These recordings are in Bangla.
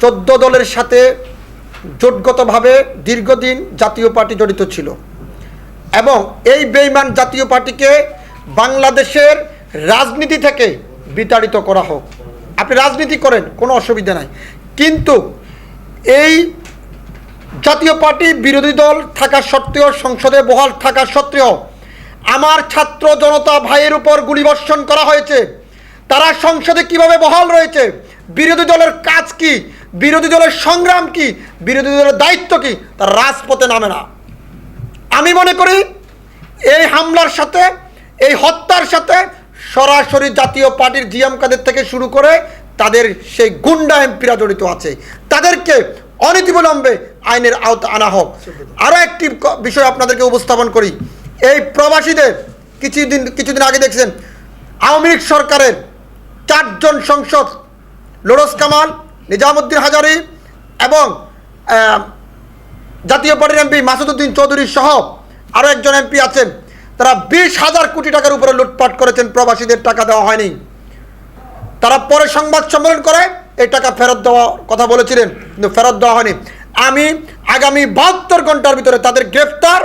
চোদ্দ দলের সাথে জোটগতভাবে দীর্ঘদিন জাতীয় পার্টি জড়িত ছিল। এবং এই বেইমান জাতীয় পার্টিকে বাংলাদেশের রাজনীতি থেকে বিতাড়িত করা হোক। আপনি রাজনীতি করেন, কোনো অসুবিধা নাই। কিন্তু এই জাতীয় পার্টি বিরোধী দল থাকা সত্ত্বেও, সংসদে বহাল থাকা সত্ত্বেও আমার ছাত্র জনতা ভাইয়ের উপর গুলিবর্ষণ করা হয়েছে। তারা সংসদে কীভাবে বহাল রয়েছে? বিরোধী দলের কাজ কি? বিরোধী দলের সংগ্রাম কি? বিরোধী দলের দায়িত্ব কি? তার রাজপথে নামে না। আমি মনে করি এই হামলার সাথে, এই হত্যার সাথে সরাসরি জাতীয় পার্টির জিএম কাদের থেকে শুরু করে তাদের সেই গুন্ডা এমপিরা জড়িত আছে। তাদেরকে অনীতিবিলম্বে আইনের আওতা আনা হোক। আরও একটি বিষয় আপনাদেরকে উপস্থাপন করি। এই প্রবাসীদের কিছুদিন কিছুদিন আগে দেখছেন, আওয়ামী লীগ সরকারের চারজন সংসদ লোরস কামাল, নিজামুদ্দিন হাজারি এবং জাতীয় পার্টির এমপি মাসুদুদ্দিন চৌধুরী সহ আরও একজন এমপি আছেন। তারা বিশ হাজার কোটি টাকার উপরে লুটপাট করেছেন, প্রবাসীদের টাকা দেওয়া হয়নি। তারা পরে সংবাদ সম্মেলন করে এই টাকা ফেরত দেওয়ার কথা বলেছিলেন, কিন্তু ফেরত দেওয়া হয়নি। আমি আগামী বাহাত্তর ঘণ্টার ভিতরে তাদের গ্রেফতার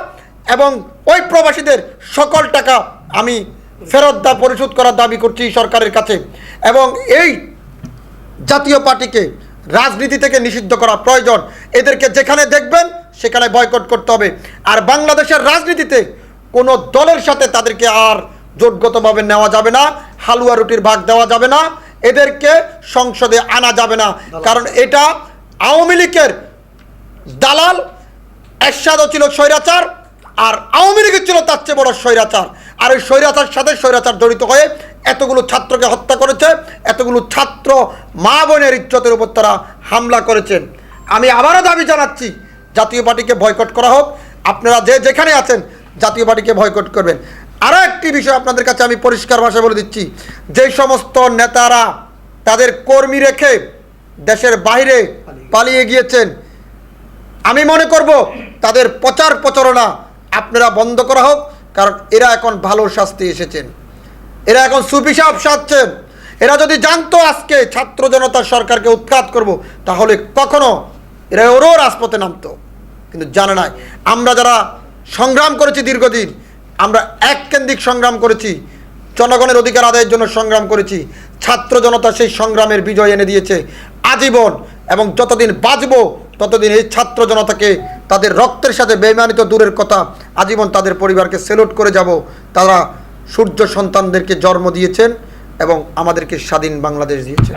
এবং ওই প্রবাসীদের সকল টাকা আমি ফেরত দা, পরিশোধ করার দাবি করছি সরকারের কাছে। এবং এই জাতীয় পার্টিকে রাজনীতি থেকে নিষিদ্ধ করা প্রয়োজন। এদেরকে যেখানে দেখবেন সেখানে বয়কট করতে হবে। আর বাংলাদেশের রাজনীতিতে কোনো দলের সাথে তাদেরকে আর জোটগতভাবে নেওয়া যাবে না হালুয়া রুটির ভাগ দেওয়া যাবে না এদেরকে সংসদে আনা যাবে না। কারণ এটা আওয়ামী লীগের দালাল এরশাদও ছিল স্বৈরাচার আর আওয়ামী লীগের ছিল তার চেয়ে বড় স্বৈরাচার। আর ওই স্বৈরাচার সাথে স্বৈরাচার জড়িত হয়ে এতগুলো ছাত্রকে হত্যা করেছে, এতগুলো ছাত্র মা বোনের ইজ্জতের উপর তারা হামলা করেছেন। আমি আবারও দাবি জানাচ্ছি, জাতীয় পার্টিকে বয়কট করা হোক। আপনারা যে যেখানে আছেন, জাতীয় পার্টিকে বয়কট করবেন। আরও একটি বিষয় আপনাদের কাছে আমি পরিষ্কার ভাষায় বলে দিচ্ছি। যেই সমস্ত নেতারা তাদের কর্মী রেখে দেশের বাইরে পালিয়ে গিয়েছেন, আমি মনে করব তাদের প্রচার প্রচারণা আপনারা বন্ধ করা হোক। কারণ এরা এখন ভালো শাস্তি এসেছেন। এরা এখন সুপিসাব সাজছেন এরা যদি জানতো আজকে ছাত্র জনতা সরকারকে উৎখাত করব, তাহলে কখনো এরা ওরও রাজপথে নামতো। কিন্তু জানে নাই। আমরা যারা সংগ্রাম করেছি দীর্ঘদিন, আমরা এক কেন্দ্রিক সংগ্রাম করেছি, জনগণের অধিকার আদায়ের জন্য সংগ্রাম করেছি, ছাত্র জনতা সেই সংগ্রামের বিজয় এনে দিয়েছে। আজীবন এবং যতদিন বাঁচবো, ততদিন এই ছাত্র জনতাকে তাদের রক্তের সাথে বেমানিত দূরের কথা আজীবন তাদের পরিবারকে সেলুট করে যাব। তারা সূর্য সন্তানদেরকে জন্ম দিয়েছেন এবং আমাদেরকে স্বাধীন বাংলাদেশ দিয়েছেন।